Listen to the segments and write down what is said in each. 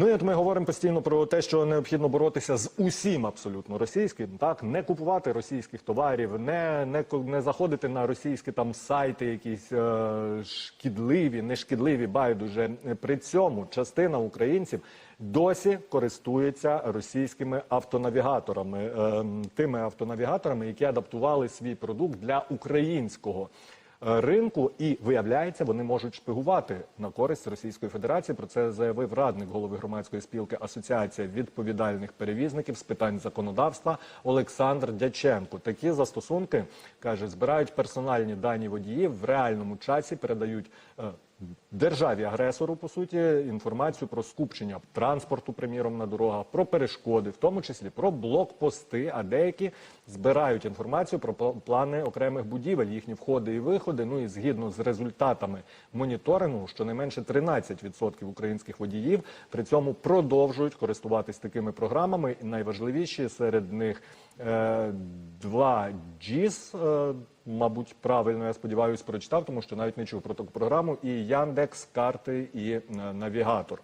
Ну і от ми говоримо постійно про те, що необхідно боротися з усім абсолютно російським, так не купувати російських товарів, не, не, не заходити на російські там сайти, якісь е, шкідливі, нешкідливі, байдуже. При цьому частина українців досі користується російськими автонавігаторами, е, тими автонавігаторами, які адаптували свій продукт для українського ринку, і виявляється, вони можуть шпигувати на користь Російської Федерації. Про це заявив радник голови громадської спілки Асоціація відповідальних перевізників з питань законодавства Олександр Дяченко. Такі застосунки каже, збирають персональні дані водіїв в реальному часі, передають. Е, Державі агресору по суті інформацію про скупчення транспорту, приміром на дорогах, про перешкоди, в тому числі про блокпости. А деякі збирають інформацію про пла- плани окремих будівель, їхні входи і виходи. Ну і згідно з результатами моніторингу, щонайменше 13% українських водіїв при цьому продовжують користуватись такими програмами. І найважливіші серед них два GIS, е, мабуть, правильно я сподіваюся, прочитав, тому що навіть не чув про таку програму. І Яндекс, карти і е, навігатор.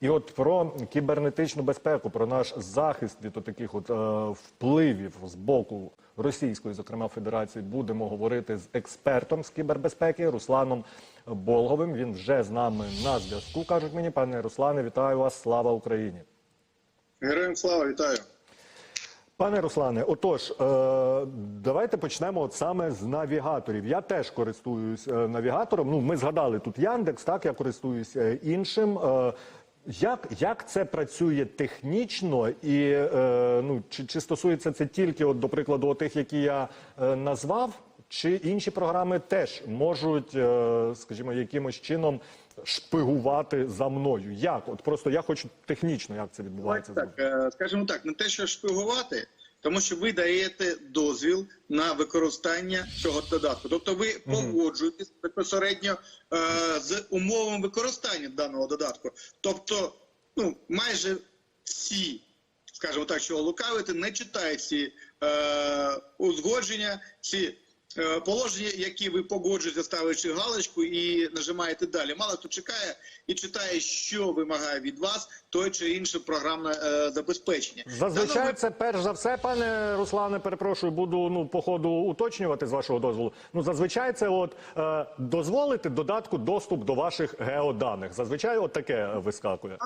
І от про кібернетичну безпеку, про наш захист від таких от е, впливів з боку Російської, зокрема Федерації, будемо говорити з експертом з кібербезпеки Русланом Болговим. Він вже з нами на зв'язку. кажуть мені, пане Руслане, вітаю вас! Слава Україні! Героям слава, вітаю. Пане Руслане, отож, е, давайте почнемо от саме з навігаторів. Я теж користуюсь е, навігатором. Ну, ми згадали тут Яндекс, так я користуюсь е, іншим. Як, як це працює технічно, і ну чи, чи стосується це тільки, от, до прикладу, тих, які я назвав, чи інші програми теж можуть, е, скажімо, якимось чином шпигувати за мною? Як? От просто я хочу технічно, як це відбувається. Так, е, скажімо так, не те, що шпигувати, тому що ви даєте дозвіл на використання цього додатку. Тобто ви погоджуєтесь безпосередньо е, з умовами використання даного додатку. Тобто, ну, майже всі, скажімо так, що лукавити, не читають ці е, узгодження, ці положення, які ви погоджуєте, ставивши галочку і нажимаєте далі. Мало хто чекає і читає, що вимагає від вас той чи інше програмне е, забезпечення. Зазвичай це перш за все, пане Руслане, перепрошую, буду ну по ходу уточнювати з вашого дозволу. Ну зазвичай це от е, дозволити додатку доступ до ваших геоданих. Зазвичай от таке вискакує.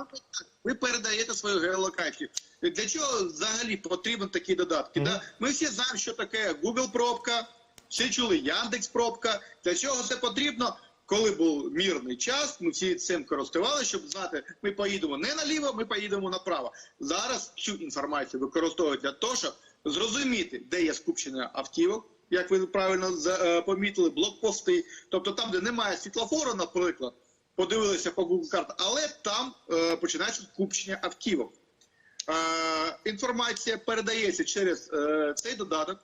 Ви передаєте свою геолокацію. Для чого взагалі потрібні такі додатки? Да? Ми всі знаємо, що таке Google пробка, всі чули Яндекс пробка. Для чого це потрібно? Коли був мірний час, ми всі цим користувалися, щоб знати, ми поїдемо не наліво, ми поїдемо направо. Зараз цю інформацію використовують для того, щоб зрозуміти, де є скупчення автівок, як ви правильно е, помітили, блокпости. Тобто там, де немає світлофору, наприклад, подивилися по Google карт, але там е, починається скупчення автівок. Е, інформація передається через е, цей додаток,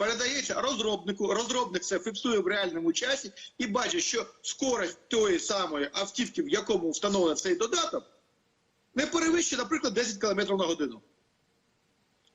передається розробнику. Розробник це фіксує в реальному часі і бачить, що скорость тої самої автівки, в якому встановлений цей додаток, не перевищує, наприклад, 10 км на годину.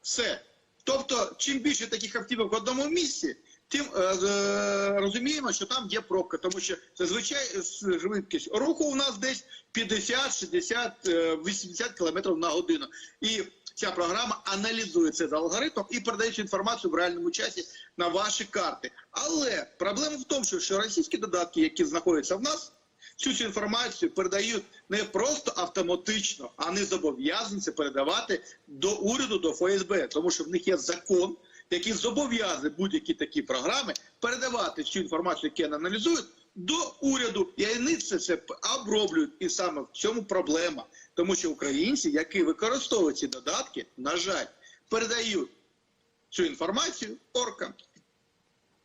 Все. Тобто, чим більше таких автівок в одному місці, тим е, е, розуміємо, що там є пробка, тому що зазвичай швидкість руху у нас десь 50, 60, е, 80 км на годину. І ця програма аналізує це за алгоритмом і передає цю інформацію в реальному часі на ваші карти. Але проблема в тому, що, російські додатки, які знаходяться в нас, Цю цю інформацію передають не просто автоматично, а не зобов'язані це передавати до уряду, до ФСБ, тому що в них є закон, який зобов'язує будь-які такі програми передавати цю інформацію, яку аналізують, до уряду. І вони це все оброблюють. І саме в цьому проблема. Тому що українці, які використовують ці додатки, на жаль, передають цю інформацію оркам.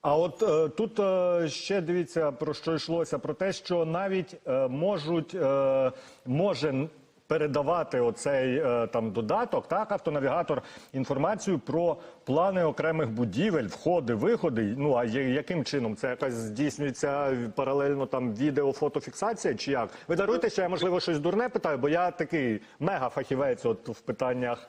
А от е, тут е, ще дивіться про що йшлося: про те, що навіть е, можуть е, може передавати оцей е, там додаток, так, автонавігатор, інформацію про плани окремих будівель, входи, виходи. Ну а яким чином це якась здійснюється паралельно там відео, фотофіксація чи як? Ви даруйте, що я можливо щось дурне питаю, бо я такий мега фахівець от в питаннях.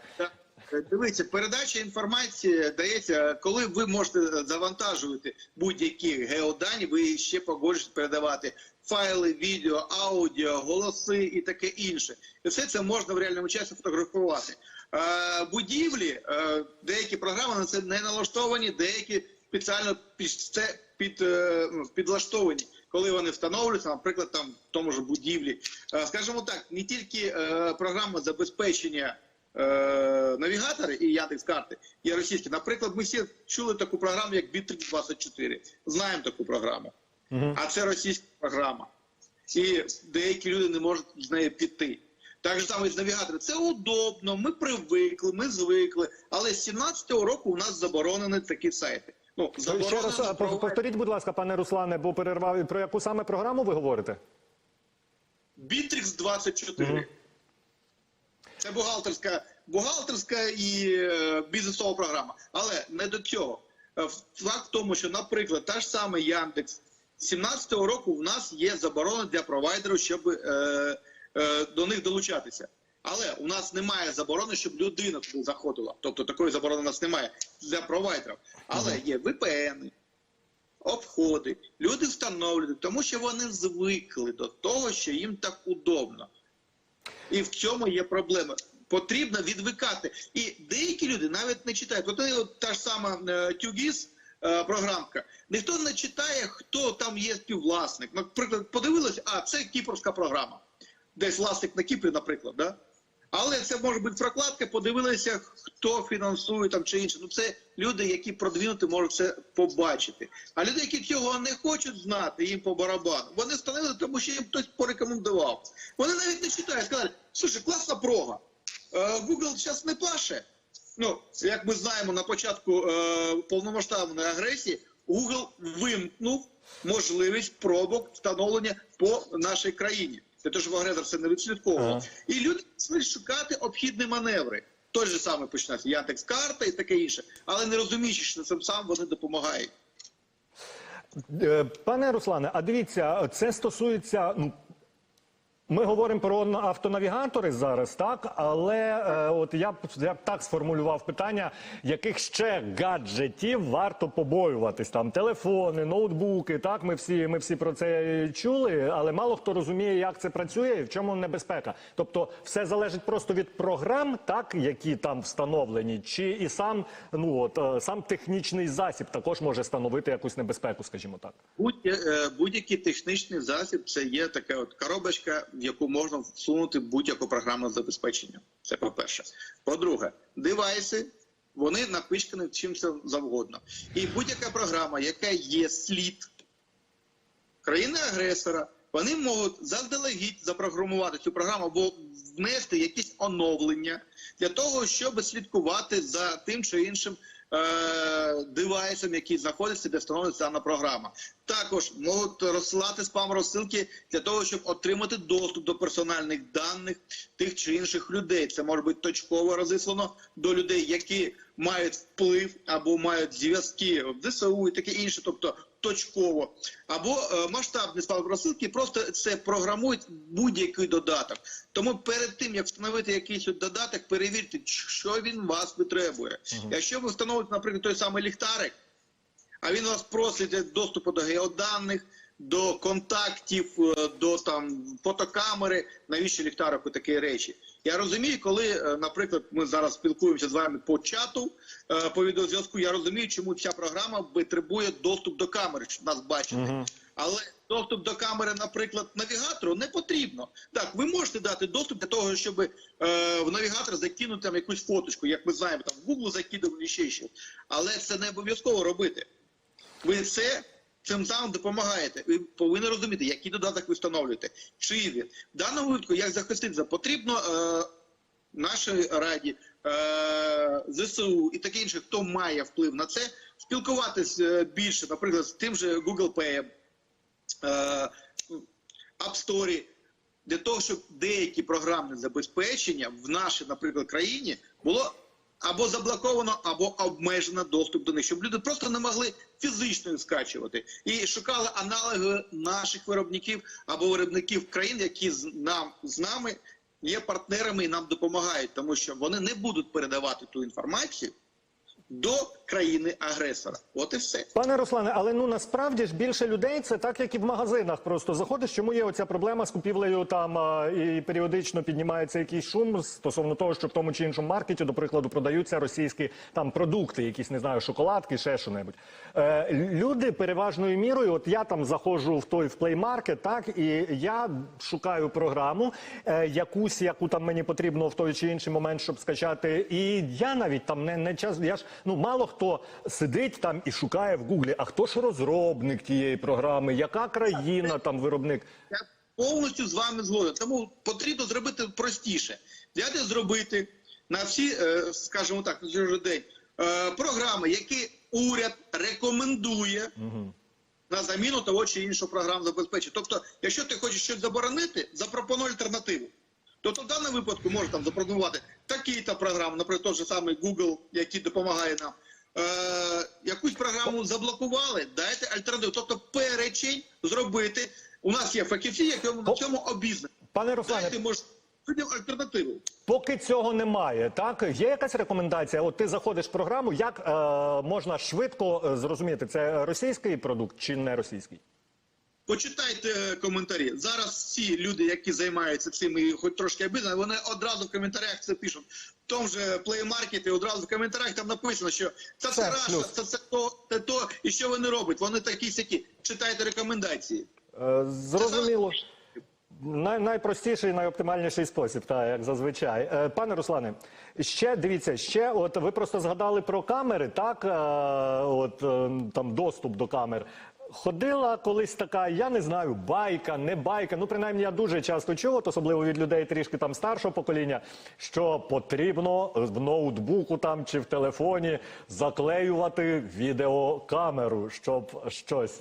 Так. Дивіться, передача інформації дається, коли ви можете завантажувати будь-які геодані, ви ще погоджуєте передавати файли, відео, аудіо, голоси і таке інше. І все це можна в реальному часі фотографувати. Е, будівлі, е, деякі програми на це не налаштовані, деякі спеціально під це під, е, ну, підлаштовані. Коли вони встановлюються, наприклад, там в тому ж будівлі, Е, скажімо так, не тільки е, програма забезпечення е, навігатори і Яндекс.Карти є російські. Наприклад, ми всі чули таку програму, як Bittrex 24 Знаємо таку програму. А це російська програма. І деякі люди не можуть з нею піти. Так же саме з навігатором. Це удобно, ми привикли, ми звикли. Але з 17-го року у нас заборонені такі сайти. Ну, Ще раз проводити- повторіть, будь ласка, пане Руслане, бо перервав про яку саме програму ви говорите? Bittrex 24. Це бухгалтерська, бухгалтерська і е, бізнесова програма. Але не до цього. Е, Факт в тому, що, наприклад, та ж саме Яндекс з 17-го року в нас є заборона для провайдерів, щоб е, е, до них долучатися. Але у нас немає заборони, щоб людина туди заходила. Тобто такої заборони у нас немає для провайдерів. Але є VPN, обходи. Люди встановлюють, тому що вони звикли до того, що їм так удобно. І в цьому є проблема. Потрібно відвикати. І деякі люди навіть не читають. От от та ж сама е, Тюгіс е, програмка. Ніхто не читає, хто там є співвласник. Наприклад, подивилися, а це кіпрська програма. Десь власник на Кіпрі, наприклад, да? Але це може бути прокладка, подивилися, хто фінансує там чи інше. Ну це люди, які продвинути, можуть це побачити. А люди, які цього не хочуть знати, їм по барабану, вони встановили, тому що їм хтось порекомендував. Вони навіть не читають, сказали, слушай, класна прога. Е, Google зараз не паше. Ну, як ми знаємо, на початку е, повномасштабної агресії Google вимкнув можливість пробок встановлення по нашій країні. Для того, щоб агресор це не відслідковував. Ага. І люди почали шукати обхідні маневри. Той же саме починався Яндекс карта і таке інше, але не розуміючи, що цим сам вони допомагають. Е, Пане Руслане, а дивіться, це стосується. Ну, ми говоримо про на- автонавігатори зараз, так? Але е, от я б я так сформулював питання, яких ще гаджетів варто побоюватись? Там телефони, ноутбуки. Так, ми всі, ми всі про це чули, але мало хто розуміє, як це працює і в чому небезпека. Тобто, все залежить просто від програм, так, які там встановлені, чи і сам, ну от е, сам технічний засіб також може становити якусь небезпеку, скажімо так. Будь, е, будь-який технічний засіб це є така от коробочка, в яку можна всунути будь-яку програмне забезпечення. Це по-перше. По-друге, девайси. Вони напичкані чим завгодно. І будь-яка програма, яка є слід країни-агресора, вони можуть заздалегідь запрограмувати цю програму або внести якісь оновлення для того, щоб слідкувати за тим чи іншим е- девайсом, який знаходиться, де встановлена дана програма. Також можуть розсилати спам-розсилки для того, щоб отримати доступ до персональних даних тих чи інших людей. Це може бути точково розіслано до людей, які мають вплив або мають зв'язки в ДСУ і таке інше, тобто точково, або е, масштабні спам-розсилки, просто це програмують будь-який додаток. Тому перед тим як встановити якийсь додаток, перевірте, що він вас витребує. Якщо ви встановите, наприклад, той самий ліхтарик, а він вас просить доступу до геоданих, до контактів, е, до там фотокамери. Навіщо ліхтарику такі речі? Я розумію, коли, е, наприклад, ми зараз спілкуємося з вами по чату, е, по відеозв'язку, я розумію, чому ця програма потребує доступ до камери, щоб нас бачити. Але доступ до камери, наприклад, навігатору не потрібно. Так, ви можете дати доступ для того, щоб е, в навігатор закинути там якусь фоточку, як ми знаємо, там в Google закидували ще щось. Але це не обов'язково робити. Ви це цим самим допомагаєте. Ви повинні розуміти, який додаток ви встановлюєте. Чи він. В даному випадку, як захиститися, потрібно е, нашій раді, е, ЗСУ і таке інше, хто має вплив на це, спілкуватись е, більше, наприклад, з тим же Google Pay, е, App Store, для того, щоб деякі програмне забезпечення в нашій, наприклад, країні було або заблоковано, або обмежено доступ до них, щоб люди просто не могли фізично скачувати. І шукали аналоги наших виробників або виробників країн, які з нам з нами є партнерами і нам допомагають, тому що вони не будуть передавати ту інформацію до країни-агресора. От і все. Пане Руслане, але ну насправді ж більше людей це так, як і в магазинах. Просто заходиш, чому є оця проблема з купівлею там і періодично піднімається якийсь шум стосовно того, що в тому чи іншому маркеті, до прикладу, продаються російські там продукти, якісь не знаю, шоколадки, ще що-небудь. Е, люди переважною мірою, от я там заходжу в той в Market, так і я шукаю програму, е, якусь, яку там мені потрібно в той чи інший момент, щоб скачати. І я навіть там не, не час. Я ж ну мало хто сидить там і шукає в Гуглі, а хто ж розробник тієї програми, яка країна там виробник. Я повністю з вами згоден. Тому потрібно зробити простіше. Взяти зробити на всі, е, скажімо так, на день е, програми, які уряд рекомендує на заміну того чи іншого програмного забезпечення. Тобто, якщо ти хочеш щось заборонити, запропонуй альтернативу. Тобто в даному випадку можна там запропонувати такі-то програми, наприклад, той же самий Google, який допомагає нам. Е, якусь програму заблокували, дайте альтернативу. Тобто перечень зробити. У нас є фахівці, які на цьому обізнані. Пане Руслане, Дайте можливість альтернативу. поки цього немає, так є якась рекомендація? От ти заходиш в програму, як е, можна швидко е, зрозуміти, це російський продукт чи не російський? Почитайте е, коментарі. Зараз всі люди, які займаються цим і хоч трошки обізнані, вони одразу в коментарях це пишуть. В тому же Market одразу в коментарях там написано, що це Це Раша, це це то, це то, і що вони роблять. Вони такі сякі. Читайте рекомендації. Е, зрозуміло. Най, найпростіший, найоптимальніший спосіб, так, як зазвичай. Е, пане Руслане, ще дивіться, ще от ви просто згадали про камери, так, е, от е, там доступ до камер. Ходила колись така, я не знаю, байка, не байка. Ну, принаймні, я дуже часто чув, от особливо від людей трішки там старшого покоління, що потрібно в ноутбуку там чи в телефоні заклеювати відеокамеру, щоб щось.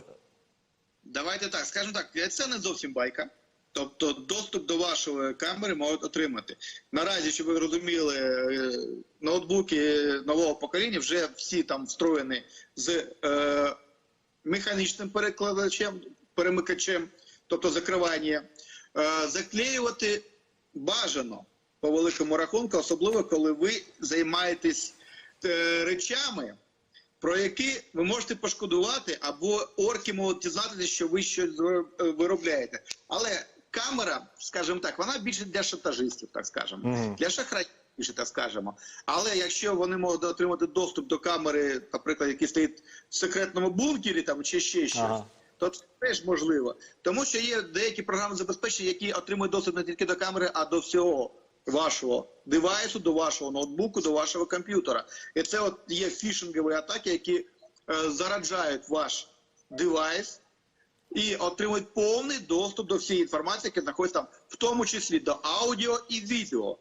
Давайте так, скажімо так, це не зовсім байка. Тобто доступ до вашої камери можуть отримати. Наразі, щоб ви розуміли, е, ноутбуки нового покоління вже всі там встроєні з е, механічним перекладачем, перемикачем, тобто закривання. Е, заклеювати бажано по великому рахунку, особливо коли ви займаєтесь е, речами, про які ви можете пошкодувати, або орки можуть дізнатися, що ви щось е, виробляєте. Але камера, скажімо так, вона більше для шантажистів, так скажемо, Мгм. для шахраїв, більше так скажемо. Але якщо вони можуть отримати доступ до камери, наприклад, які стоїть в секретному бункері там чи ще щось. Ага. То це теж можливо, тому що є деякі програми забезпечення, які отримують доступ не тільки до камери, а до всього вашого девайсу, до вашого ноутбуку, до вашого комп'ютера. І це от є фішингові атаки, які е, зараджають ваш девайс і отримують повний доступ до всієї інформації, яка знаходиться там, в тому числі до аудіо і відео.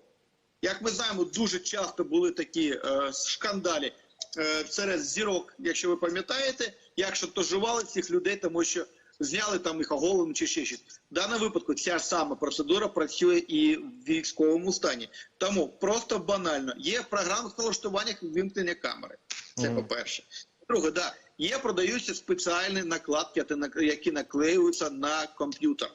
Як ми знаємо, дуже часто були такі е, шкандалі е, серед зірок, якщо ви пам'ятаєте, як шантажували цих людей, тому що зняли там їх оголеним чи ще щось. В даному випадку ця ж сама процедура працює і в військовому стані. Тому просто банально є програма в налаштуваннях вимкнення камери. Це Мгм. по-перше. Друге, да, є продаються спеціальні накладки, які наклеюються на комп'ютер.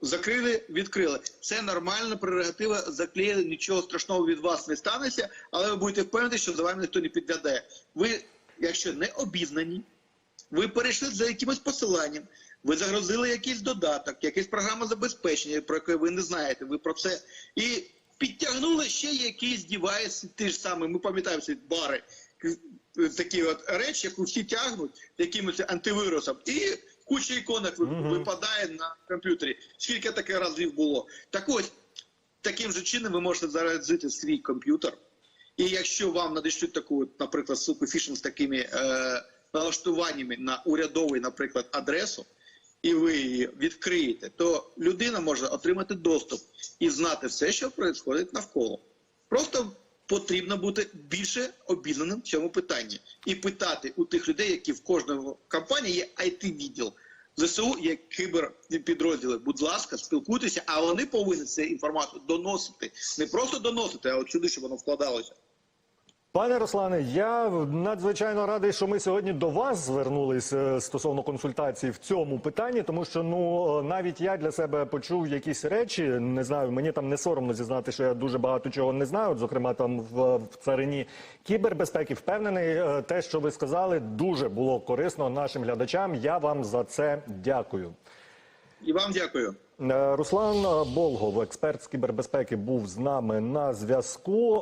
Закрили, відкрили. Це нормальна прерогатива, заклеїли, нічого страшного від вас не станеться, але ви будете впевнені, що за вами ніхто не підглядає. Ви, якщо не обізнані, ви перейшли за якимось посиланням, ви загрузили якийсь додаток, якась програма забезпечення, про яке ви не знаєте, ви про це. І підтягнули ще якийсь девайс, ті ж самі, ми пам'ятаємо ці бари, такі от речі, яку всі тягнуть якимось антивірусом. І куча іконок випадає на комп'ютері. Скільки таких разів було? Так ось, таким же чином ви можете заразити свій комп'ютер. І якщо вам надішлють таку, наприклад, ссылку фішинг з такими е, налаштуваннями на урядовий, наприклад, адресу, і ви її відкриєте, то людина може отримати доступ і знати все, що відбувається навколо. Просто потрібно бути більше обізнаним в цьому питанні і питати у тих людей, які в кожному компанії є it відділ ЗСУ є кіберпідрозділи. Будь ласка, спілкуйтеся, а вони повинні цю інформацію доносити. Не просто доносити, а от сюди, щоб воно вкладалося. Пане Руслане, я надзвичайно радий, що ми сьогодні до вас звернулись е, стосовно консультацій в цьому питанні, тому що ну е, навіть я для себе почув якісь речі. Не знаю, мені там не соромно зізнати, що я дуже багато чого не знаю. От, зокрема, там в, в царині кібербезпеки. Впевнений, е, те, що ви сказали, дуже було корисно нашим глядачам. Я вам за це дякую. І вам дякую. Руслан Болгов, експерт з кібербезпеки, був з нами на зв'язку.